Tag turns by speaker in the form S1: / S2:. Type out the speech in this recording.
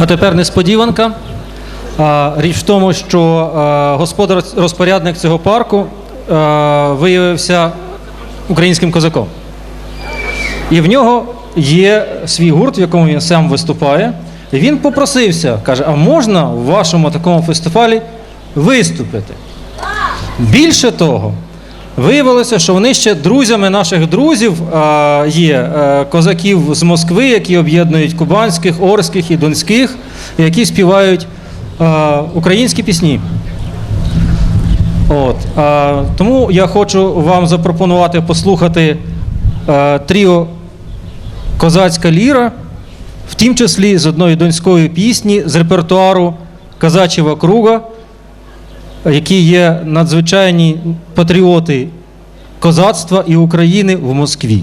S1: А тепер несподіванка. Річ в тому, що господар розпорядник цього парку виявився українським козаком. І в нього є свій гурт, в якому він сам виступає. І він попросився, каже: а можна в вашому такому фестивалі виступити? Більше того, виявилося, що вони ще друзями наших друзів а, є е, козаків з Москви, які об'єднують кубанських, орських і донських, які співають е, українські пісні. От, тому я хочу вам запропонувати послухати е, тріо Козацька ліра, в тім числі з одної донської пісні з репертуару Казачєва круга, які є надзвичайні патріоти козацтва і України в Москві.